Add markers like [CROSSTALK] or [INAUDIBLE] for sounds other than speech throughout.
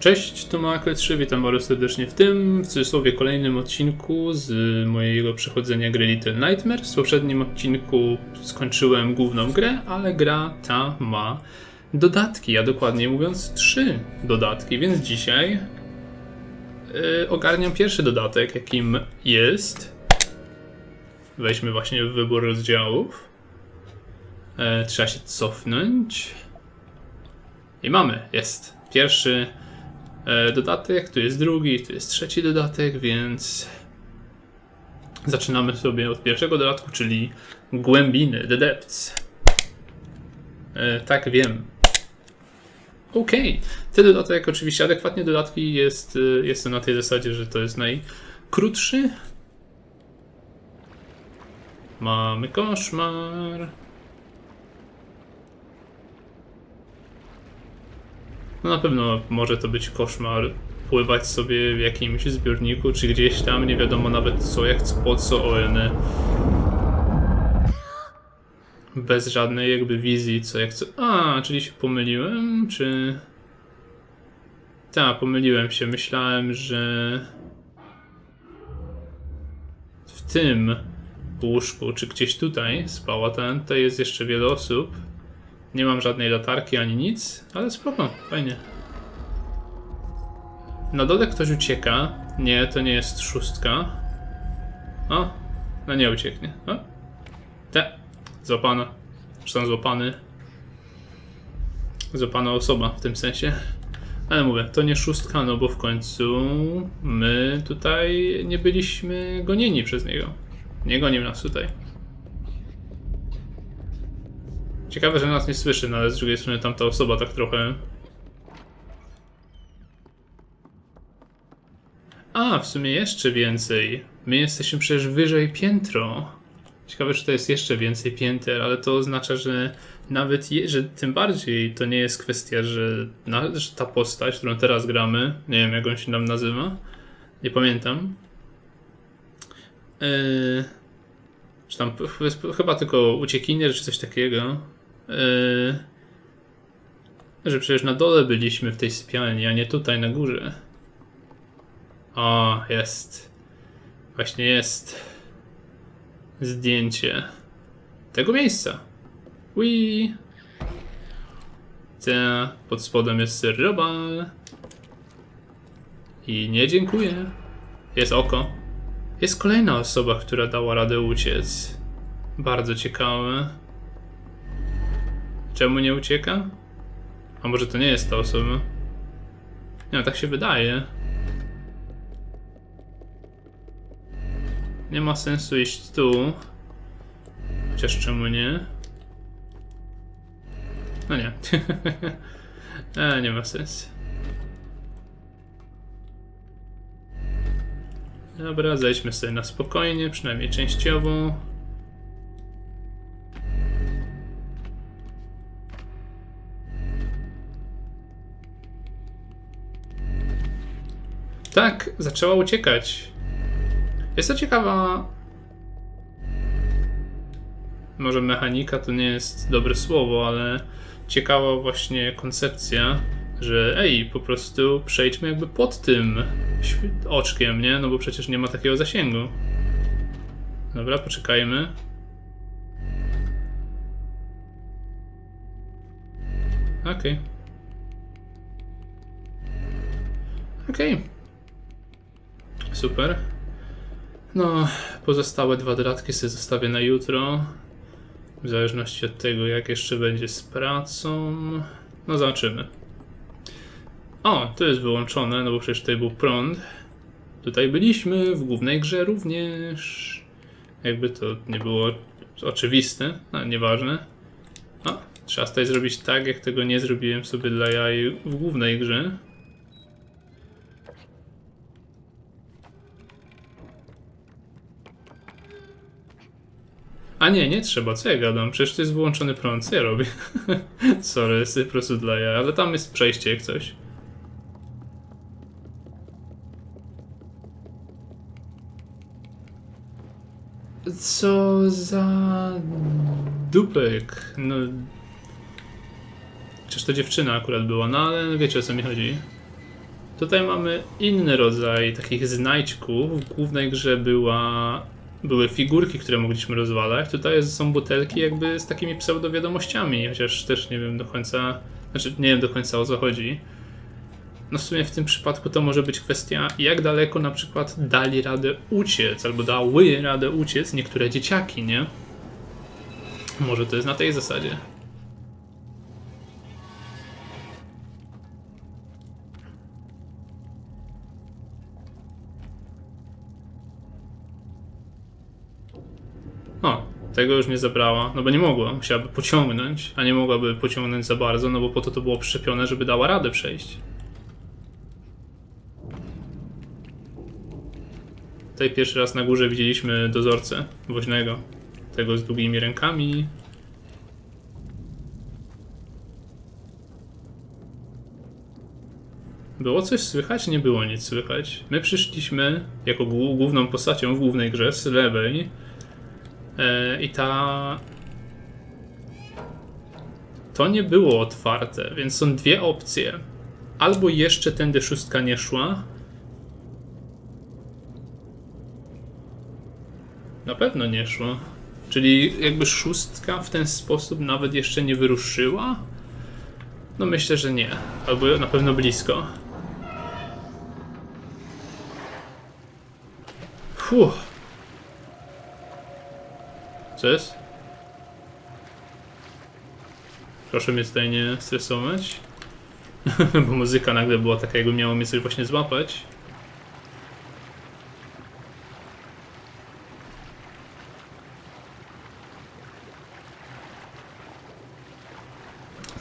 Cześć, to Makle 3, witam bardzo serdecznie w tym, w cudzysłowie kolejnym odcinku z mojego przechodzenia gry Little Nightmares. W poprzednim odcinku skończyłem główną grę, ale gra ta ma dodatki, a dokładnie mówiąc trzy dodatki, więc dzisiaj yy, ogarniam pierwszy dodatek, jakim jest... Weźmy właśnie wybór rozdziałów. E, trzeba się cofnąć. I mamy, jest. Pierwszy dodatek, tu jest drugi, tu jest trzeci dodatek, więc zaczynamy sobie od pierwszego dodatku, czyli Głębiny, The Depths. E, tak, wiem. Okej, ten dodatek oczywiście adekwatnie dodatki jest, e, jest na tej zasadzie, że to jest najkrótszy. Mamy koszmar. No na pewno może to być koszmar pływać sobie w jakimś zbiorniku, czy gdzieś tam, nie wiadomo nawet co, jak, po co, ON. Bez żadnej jakby wizji, co, jak, co. A, czyli się pomyliłem, czy... Tak, pomyliłem się. Myślałem, że w tym łóżku, czy gdzieś tutaj spała ten, to jest jeszcze wiele osób. Nie mam żadnej latarki ani nic, ale spoko, fajnie. Na dole ktoś ucieka. Nie, to nie jest szóstka. O, no nie ucieknie. O, te, złapana. Zresztą złapany. Złapana osoba w tym sensie. Ale mówię, to nie szóstka, no bo w końcu my tutaj nie byliśmy gonieni przez niego. Nie gonił nas tutaj. Ciekawe, że nas nie słyszy, no ale z drugiej strony tamta osoba tak trochę. A, w sumie jeszcze więcej. My jesteśmy przecież wyżej piętro. Ciekawe, czy to jest jeszcze więcej pięter, ale to oznacza, że nawet, je, że tym bardziej to nie jest kwestia, że, na, że ta postać, którą teraz gramy, nie wiem jak on się nam nazywa, nie pamiętam. Yy, czy tam ch- chyba tylko uciekinier, czy coś takiego. Yy, że przecież na dole byliśmy w tej sypialni, a nie tutaj na górze. O, jest. Właśnie jest. Zdjęcie tego miejsca. Ui. Ta, pod spodem jest Robal. I nie dziękuję. Jest oko. Jest kolejna osoba, która dała radę uciec. Bardzo ciekawe. Czemu nie ucieka? A może to nie jest ta osoba? Nie, no, tak się wydaje. Nie ma sensu iść tu. Chociaż czemu nie? No nie. [LAUGHS] e, nie ma sensu. Dobra, zejdźmy sobie na spokojnie, przynajmniej częściowo. Tak, zaczęła uciekać. Jest to ciekawa. Może mechanika to nie jest dobre słowo, ale ciekawa właśnie koncepcja, że ej, po prostu przejdźmy jakby pod tym oczkiem, nie? No bo przecież nie ma takiego zasięgu. Dobra, poczekajmy. Okej. Okej. Super. No, pozostałe dwa dodatki sobie zostawię na jutro. W zależności od tego, jak jeszcze będzie z pracą. No, zobaczymy. O, to jest wyłączone, no bo przecież tutaj był prąd. Tutaj byliśmy, w głównej grze również. Jakby to nie było oczywiste, no nieważne. O, trzeba tutaj zrobić tak, jak tego nie zrobiłem sobie dla jaj w głównej grze. A nie, nie trzeba, co ja gadam? Przecież to jest wyłączony prąd, co ja robię? [LAUGHS] Sorry, jest po prostu dla ja, ale tam jest przejście jak coś. Co za dupek. No. Czyż to dziewczyna akurat była, no ale wiecie o co mi chodzi. Tutaj mamy inny rodzaj takich znajdźków. W głównej grze była, były figurki, które mogliśmy rozwalać. Tutaj są butelki jakby z takimi pseudowiadomościami, chociaż też nie wiem do końca, znaczy nie wiem do końca o co chodzi. No w sumie w tym przypadku to może być kwestia, jak daleko na przykład dali radę uciec, albo dały radę uciec niektóre dzieciaki, nie? Może to jest na tej zasadzie. Tego już nie zabrała, no bo nie mogła, musiałaby pociągnąć, a nie mogłaby pociągnąć za bardzo, no bo po to to było przyczepione, żeby dała radę przejść. Tutaj pierwszy raz na górze widzieliśmy dozorcę woźnego, tego z długimi rękami. Było coś słychać? Nie było nic słychać. My przyszliśmy jako głó- główną postacią w głównej grze z lewej, I ta. To nie było otwarte, więc są dwie opcje. Albo jeszcze tędy szóstka nie szła. Na pewno nie szła. Czyli jakby szóstka w ten sposób nawet jeszcze nie wyruszyła? No myślę, że nie. Albo na pewno blisko. Fuh. Co? Proszę mnie tutaj nie stresować. [LAUGHS] Bo muzyka nagle była taka, jakby miało mnie coś właśnie złapać.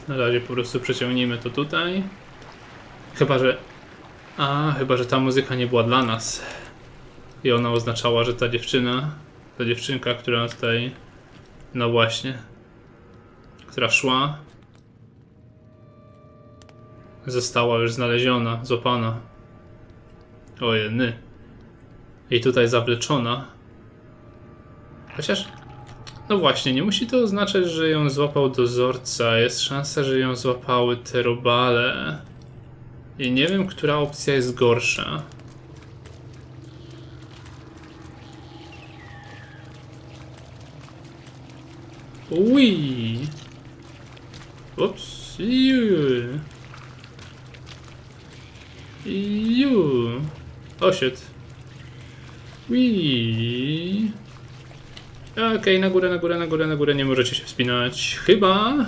Na razie po prostu przeciągnijmy to tutaj. Chyba, że... A, chyba, że ta muzyka nie była dla nas. I ona oznaczała, że ta dziewczyna, ta dziewczynka, która tutaj, no właśnie, która szła, została już znaleziona, złapana. Ojeny. I tutaj zawleczona. Chociaż, no właśnie, nie musi to oznaczać, że ją złapał dozorca. Jest szansa, że ją złapały te robale. I nie wiem, która opcja jest gorsza. Ui. Ups. Ju. Ju. O shit. Ui. Okej, na górę, na górę, na górę, na górę. Nie możecie się wspinać. Chyba.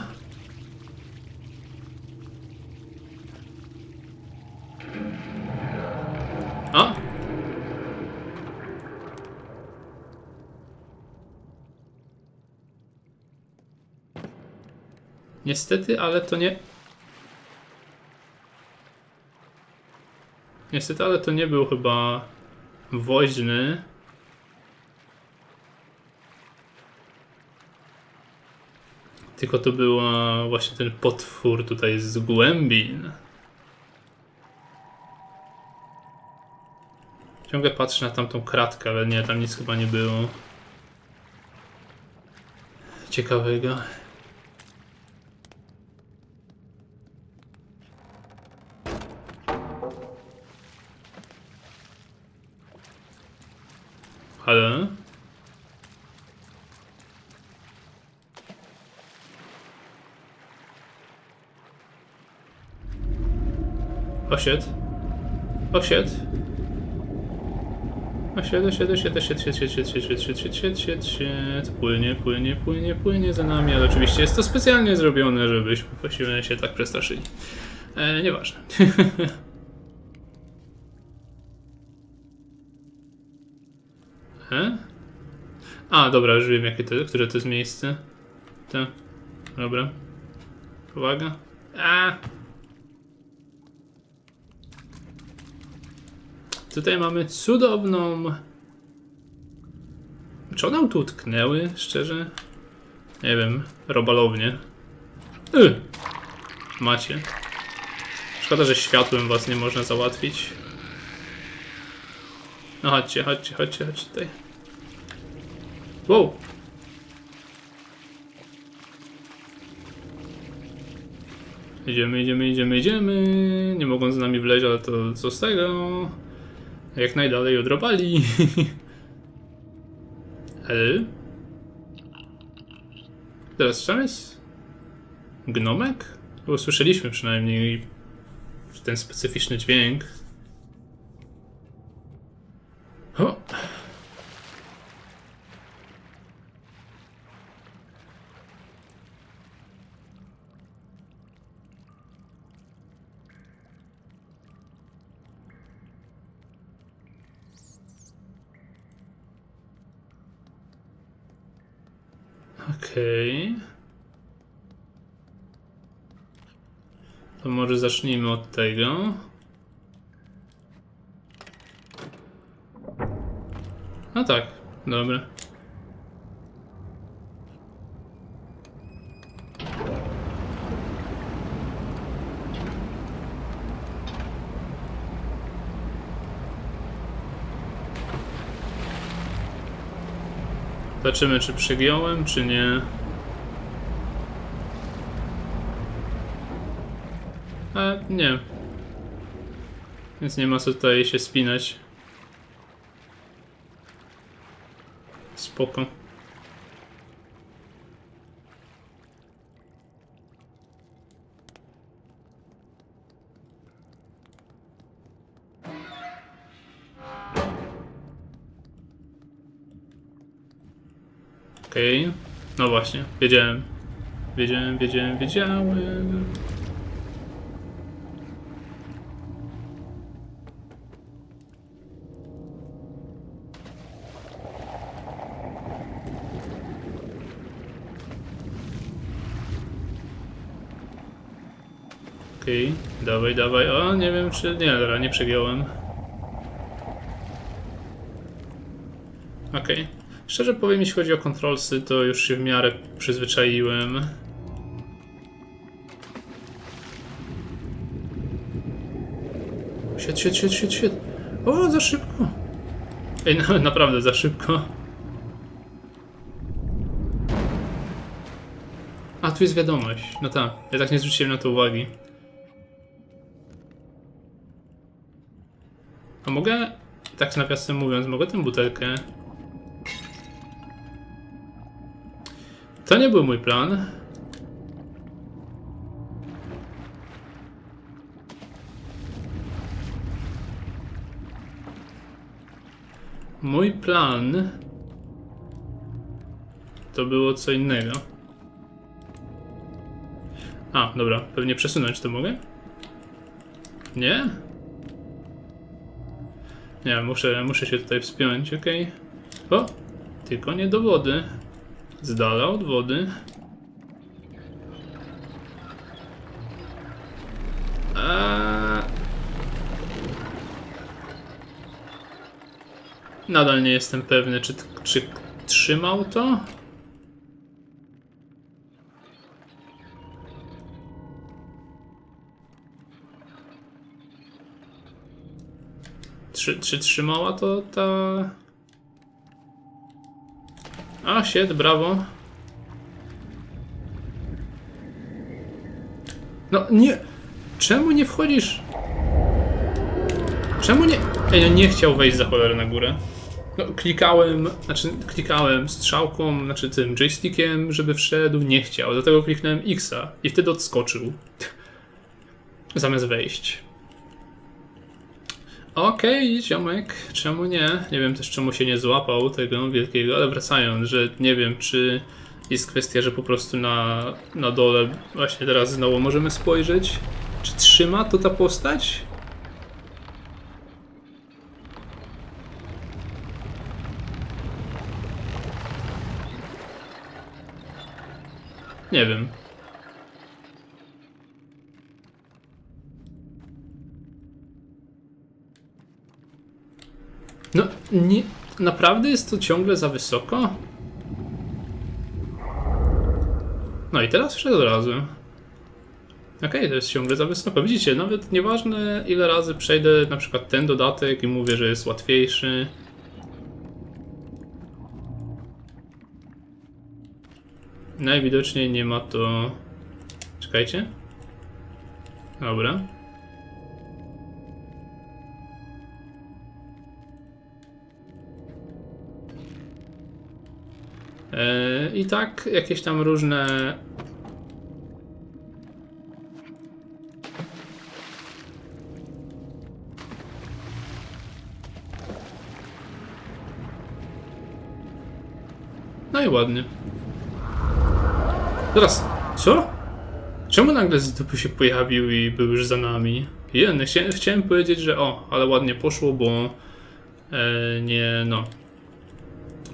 A? Niestety, ale to nie. Niestety, ale to nie był chyba woźny. Tylko to była właśnie ten potwór tutaj z głębin. Ciągle patrzę na tamtą kratkę, ale nie, tam nic chyba nie było. Ciekawego. Osiedł. Osiedł. Osiedł, osiedł, osiedł, osiedł, osiedł, osiedł, osiedł, osiedł, osiedł, osiedł, osiedł, osiedł. Płynie, płynie, płynie, płynie za nami, ale oczywiście jest to specjalnie zrobione, żebyśmy właściwie się tak przestraszyli. E, nieważne. A, dobra, już wiem, jakie to, które to jest miejsce. To. Dobra. Uwaga. A! Tutaj mamy cudowną. Czy one tu utknęły, szczerze? Nie wiem, robalownie. Y! Macie. Szkoda, że światłem was nie można załatwić. No chodźcie, chodźcie, chodźcie, chodźcie tutaj. Wow! Idziemy, idziemy, idziemy, idziemy. Nie mogą z nami wleźć, ale to co z tego? Jak najdalej od robali. [LAUGHS] L? Teraz tam jest? Gnomek? Bo słyszeliśmy przynajmniej ten specyficzny dźwięk. O! Okej. To może zacznijmy od tego. No tak, dobra. Zobaczymy, czy przegiąłem, czy nie. A nie. Więc nie ma co tutaj się spinać. Spoko. Okej. No właśnie, wiedziałem. Wiedziałem, wiedziałem, wiedziałem. Okej, dawaj, dawaj. O, nie wiem czy... Nie, dobra, nie przegiąłem. Okej. Szczerze powiem, jeśli chodzi o kontrolsy, to już się w miarę przyzwyczaiłem. Shit, shit, shit, shit, shit. O, za szybko. Ej, [LAUGHS] naprawdę za szybko. A, tu jest wiadomość. No tak, ja tak nie zwróciłem na to uwagi. A mogę, tak nawiasem mówiąc, mogę tę butelkę... To nie był mój plan. Mój plan to było co innego. A, dobra, pewnie przesunąć to mogę? Nie? Nie, muszę, muszę się tutaj wspiąć, ok? O, tylko nie do wody. Z dala od wody. Nadal nie jestem pewny, czy, czy trzymał to? Czy, czy trzymała to ta... A, shit, brawo. No nie! Czemu nie wchodzisz? Czemu nie... Ej, no nie chciał wejść za cholerę na górę. No, klikałem, znaczy klikałem strzałką, znaczy tym joystickiem, żeby wszedł, nie chciał. Dlatego kliknąłem X-a i wtedy odskoczył. Zamiast wejść. Okej, ziomek, czemu nie? Nie wiem też czemu się nie złapał tego wielkiego, ale wracając, że nie wiem czy jest kwestia, że po prostu na, na dole właśnie teraz znowu możemy spojrzeć. Czy trzyma to ta postać? Nie wiem. No, nie, naprawdę jest to ciągle za wysoko? No i teraz wszedł razu. Okej, to jest ciągle za wysoko. Widzicie, nawet nieważne ile razy przejdę na przykład ten dodatek i mówię, że jest łatwiejszy. Najwidoczniej nie ma to... Czekajcie. Dobra. I tak jakieś tam różne. No i ładnie. Teraz, co? Czemu nagle z się pojawił i był już za nami? Jen, chciałem, chciałem powiedzieć, że o, ale ładnie poszło, bo e, nie, no.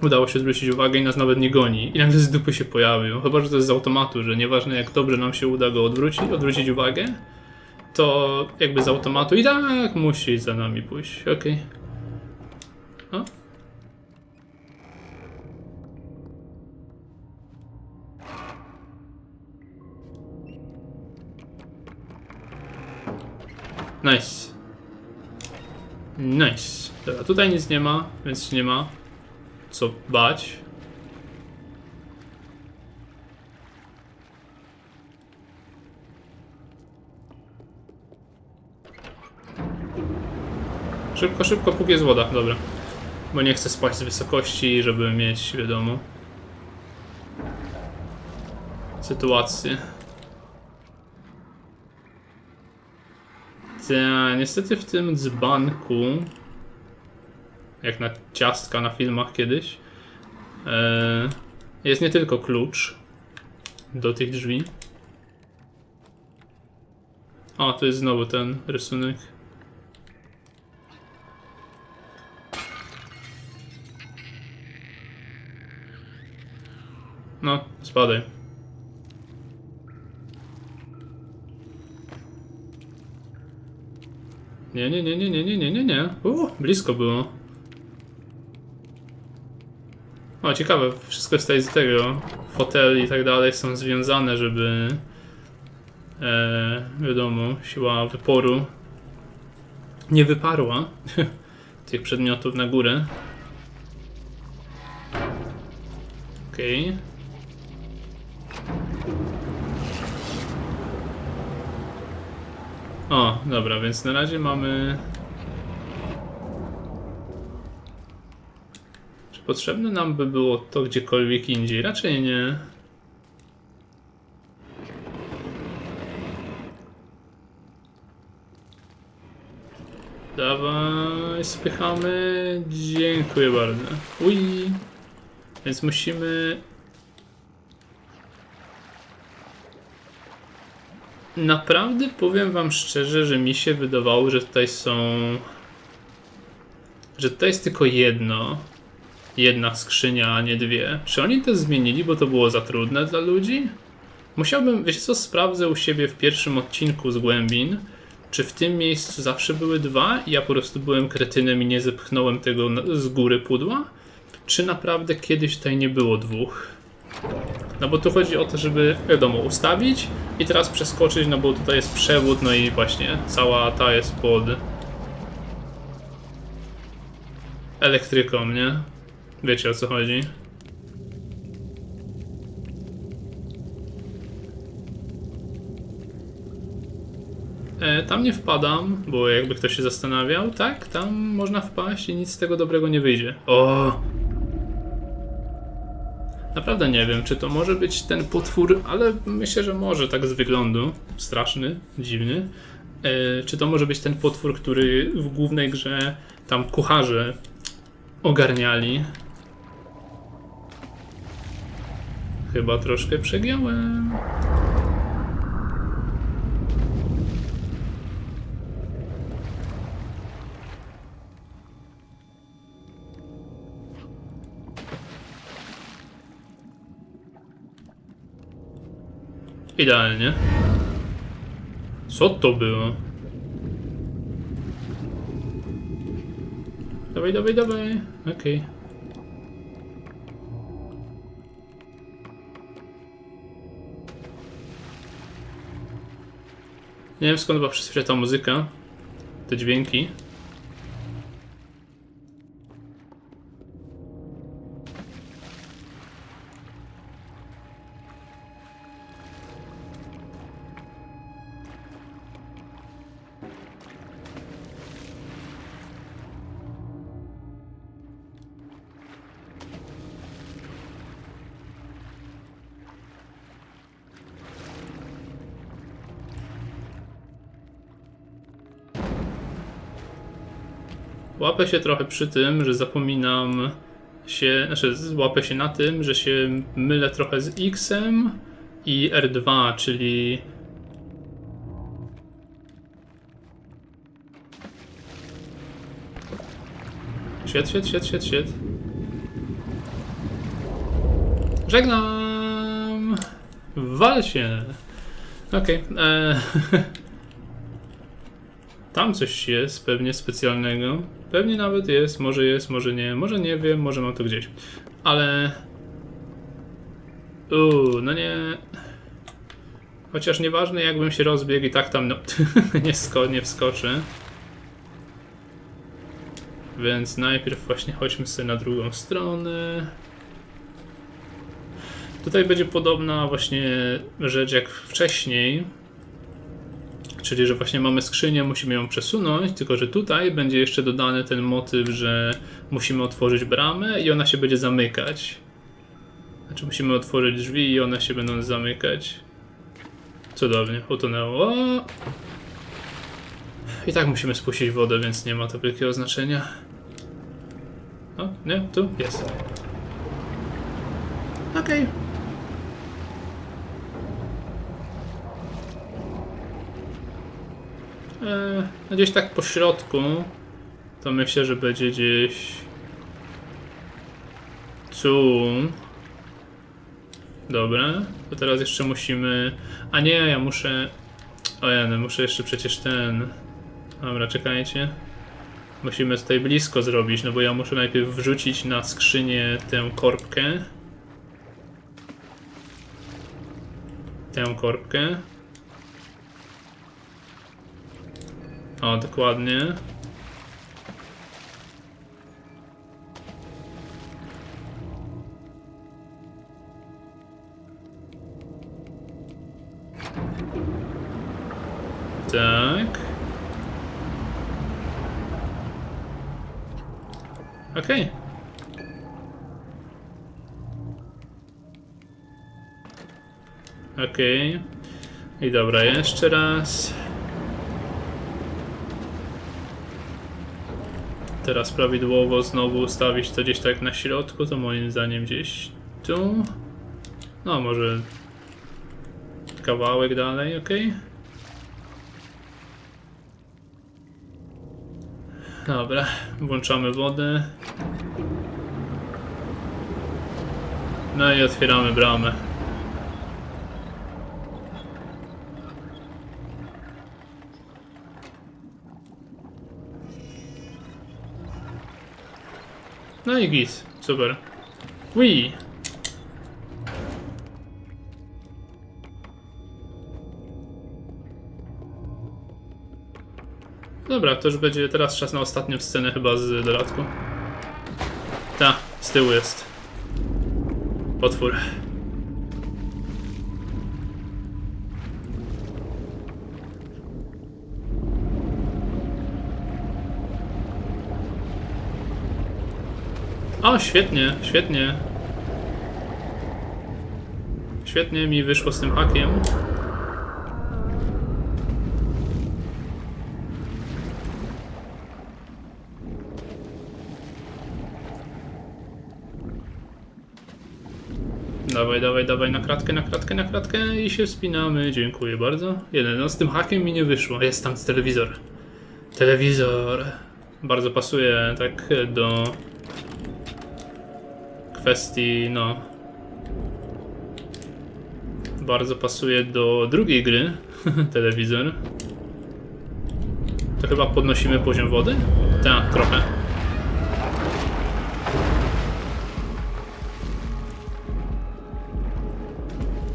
Udało się zwrócić uwagę i nas nawet nie goni. I nagle z dupy się pojawił. Chyba, że to jest z automatu, że nieważne jak dobrze nam się uda go odwrócić, odwrócić uwagę, to jakby z automatu i tak musi za nami pójść. Okej. O. Nice. Nice. Dobra, tutaj nic nie ma, więc nie ma co bać. Szybko, szybko, póki jest woda. Dobra. Bo nie chcę spać z wysokości, żeby mieć, wiadomo, sytuację. Ta, niestety w tym dzbanku, jak na ciastka na filmach kiedyś. E, jest nie tylko klucz do tych drzwi. O, to jest znowu ten rysunek. No, spadaj. Nie, nie, nie, nie, nie, nie, nie, nie. Blisko było. O, ciekawe, wszystko tutaj z tego. Fotel i tak dalej są związane, żeby e, wiadomo, siła wyporu nie wyparła [LAUGHS] tych przedmiotów na górę. Okej. O, dobra, więc na razie mamy. Potrzebne nam by było to gdziekolwiek indziej? Raczej nie. Dawaj, spychamy. Dziękuję bardzo. Ui. Więc musimy Naprawdę powiem wam szczerze, że mi się wydawało, że tutaj są. Że tutaj jest tylko jedno. Jedna skrzynia, a nie dwie. Czy oni to zmienili, bo to było za trudne dla ludzi? Musiałbym, wiecie co, sprawdzę u siebie w pierwszym odcinku z Głębin, czy w tym miejscu zawsze były dwa i ja po prostu byłem kretynem i nie zepchnąłem tego z góry pudła? Czy naprawdę kiedyś tutaj nie było dwóch? No bo tu chodzi o to, żeby, wiadomo, ustawić i teraz przeskoczyć, no bo tutaj jest przewód, no i właśnie cała ta jest pod elektryką, nie? Wiecie o co chodzi. E, tam nie wpadam, bo jakby ktoś się zastanawiał, tak, tam można wpaść i nic z tego dobrego nie wyjdzie. O! Naprawdę nie wiem, czy to może być ten potwór, ale myślę, że może tak z wyglądu. Straszny, dziwny. E, czy to może być ten potwór, który w głównej grze tam kucharze ogarniali? Chyba troszkę przegiąłem. Idealnie. Co to było? Dawaj, dawaj, dawaj. Okej. Nie wiem skąd była przez chwilę ta muzyka. Te dźwięki. Łapę się trochę przy tym, że zapominam się, znaczy łapę się na tym, że się mylę trochę z X-em i R2, czyli Świet, świet, świet, świet, świet. Żegnam! Wal się! Okej. eee, [LAUGHS] Tam coś jest, pewnie specjalnego. Pewnie nawet jest, może jest, może nie, może nie wiem, może mam to gdzieś. Ale... Uuu, no nie... Chociaż nieważne jakbym się rozbiegł i tak tam no, [LAUGHS] nie, sko nie wskoczy. Więc najpierw właśnie chodźmy sobie na drugą stronę. Tutaj będzie podobna właśnie rzecz jak wcześniej. Czyli, że właśnie mamy skrzynię, musimy ją przesunąć, tylko że tutaj będzie jeszcze dodany ten motyw, że musimy otworzyć bramę i ona się będzie zamykać. Znaczy musimy otworzyć drzwi i one się będą zamykać. Cudownie, utonęło. I tak musimy spuścić wodę, więc nie ma to wielkiego znaczenia. O, nie, tu jest. Okej. Eee, no gdzieś tak po środku to myślę, że będzie gdzieś tu. Dobra, to teraz jeszcze musimy... A nie, ja muszę... O ja, no muszę jeszcze przecież ten... Dobra, czekajcie. Musimy tutaj blisko zrobić, no bo ja muszę najpierw wrzucić na skrzynię tę korbkę. Tę korbkę. O, dokładnie. Tak. Okej. Okej. I dobra, jeszcze raz. Teraz prawidłowo znowu ustawić to gdzieś tak na środku, to moim zdaniem gdzieś tu. No, może kawałek dalej, ok? Dobra, włączamy wodę. No i otwieramy bramę. No i git, super. Wii. Dobra, to już będzie teraz czas na ostatnią scenę chyba z dodatku. Ta, z tyłu jest. Potwór. O, świetnie, świetnie. Świetnie mi wyszło z tym hakiem. Dawaj, dawaj, dawaj na kratkę, na kratkę, na kratkę i się wspinamy. Dziękuję bardzo. Jeden, no z tym hakiem mi nie wyszło. Jest tam telewizor. Telewizor. Bardzo pasuje tak do kwestii, no. Bardzo pasuje do drugiej gry. [LAUGHS] Telewizor. To chyba podnosimy poziom wody? Tak, trochę.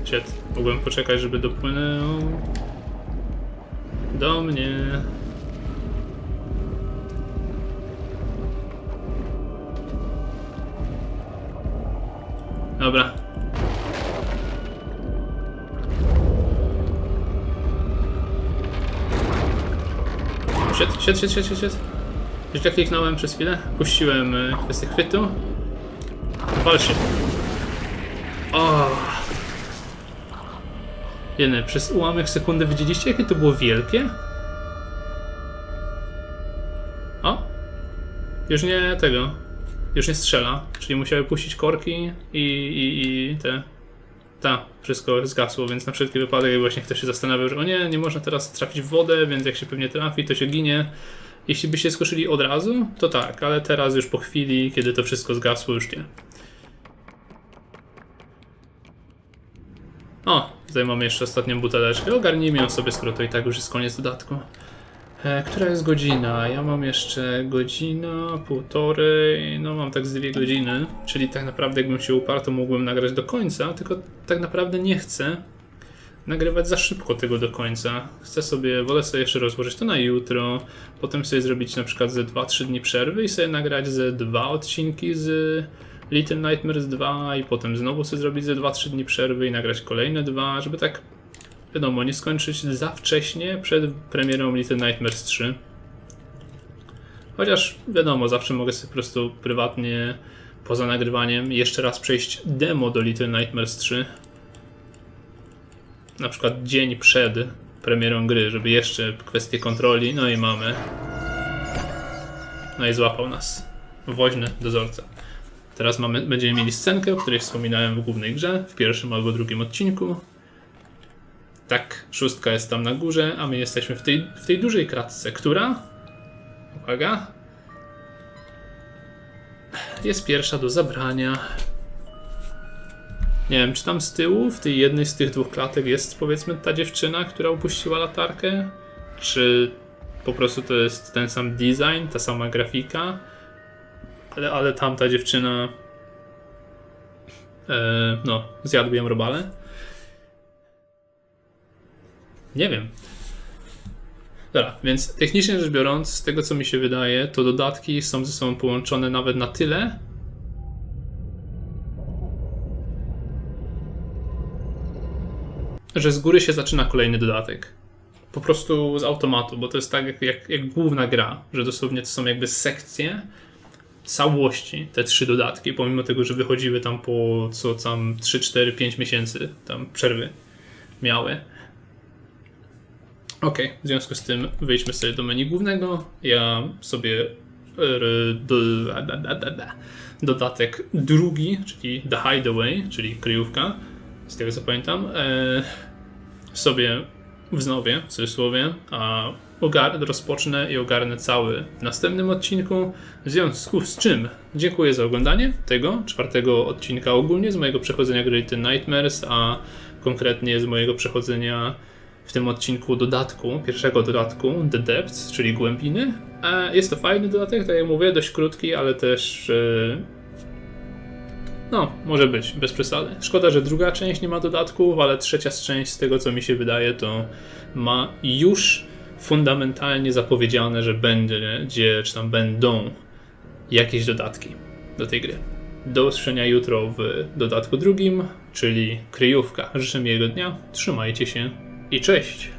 Shit. Mogłem poczekać, żeby dopłynął do mnie. Dobra. Shit, shit, shit, shit, shit. Źle kliknąłem przez chwilę. Puściłem y, kwestię chwytu. Wal się. O. Jeny, przez ułamek sekundy widzieliście, jakie to było wielkie? O! Już nie tego. Już nie strzela. Czyli musiały puścić korki i, i, i te. Ta, wszystko zgasło, więc na wszelki wypadek właśnie ktoś się zastanawiał, że o nie, nie można teraz trafić w wodę, więc jak się pewnie trafi, to się ginie. Jeśli byście skuszyli od razu, to tak, ale teraz już po chwili, kiedy to wszystko zgasło, już nie. O, tutaj mamy jeszcze ostatnią buteleczkę. Ogarnijmy ją sobie, skoro to i tak już jest koniec dodatku. E, która jest godzina? Ja mam jeszcze godzina, półtorej, no mam tak z dwie godziny, czyli tak naprawdę jakbym się uparł, to mógłbym nagrać do końca, tylko tak naprawdę nie chcę nagrywać za szybko tego do końca. Chcę sobie, wolę sobie jeszcze rozłożyć to na jutro, potem sobie zrobić na przykład ze 2-3 dni przerwy i sobie nagrać ze dwa odcinki z Little Nightmares 2 i potem znowu sobie zrobić ze 2-3 dni przerwy i nagrać kolejne dwa, żeby tak wiadomo, nie skończyć za wcześnie przed premierą Little Nightmares 3. Chociaż wiadomo, zawsze mogę sobie po prostu prywatnie poza nagrywaniem jeszcze raz przejść demo do Little Nightmares 3. Na przykład dzień przed premierą gry, żeby jeszcze kwestie kontroli, no i mamy. No i złapał nas. Woźny dozorca. Teraz mamy, będziemy mieli scenkę, o której wspominałem w głównej grze, w pierwszym albo drugim odcinku. Tak, szóstka jest tam na górze, a my jesteśmy w tej, w tej dużej kratce, która, uwaga, jest pierwsza do zabrania. Nie wiem, czy tam z tyłu, w tej jednej z tych dwóch klatek jest powiedzmy ta dziewczyna, która upuściła latarkę? Czy po prostu to jest ten sam design, ta sama grafika? Ale, ale tamta dziewczyna, e, no, zjadł ją robale? Nie wiem. Dobra, więc technicznie rzecz biorąc, z tego co mi się wydaje, to dodatki są ze sobą połączone nawet na tyle, że z góry się zaczyna kolejny dodatek. Po prostu z automatu, bo to jest tak jak, jak, jak główna gra, że dosłownie to są jakby sekcje całości, te trzy dodatki, pomimo tego, że wychodziły tam po co tam 3, 4, 5 miesięcy tam przerwy miały. Ok, w związku z tym wyjdźmy sobie do menu głównego. Ja sobie da, dodatek drugi, czyli The Hideaway, czyli kryjówka, z tego co pamiętam, e, sobie wznowię w cudzysłowie, a rozpocznę i ogarnę cały w następnym odcinku. W związku z czym dziękuję za oglądanie tego czwartego odcinka ogólnie z mojego przechodzenia gry Little Nightmares, a konkretnie z mojego przechodzenia w tym odcinku dodatku, pierwszego dodatku, The Depths, czyli głębiny. E, Jest to fajny dodatek, tak jak mówię, dość krótki, ale też. e, No, może być, bez przesady. Szkoda, że druga część nie ma dodatków, ale trzecia część, z tego co mi się wydaje, to ma już fundamentalnie zapowiedziane, że będzie, czy tam będą jakieś dodatki do tej gry. Do usłyszenia jutro w dodatku drugim, czyli kryjówka. Życzę miłego dnia, trzymajcie się i cześć!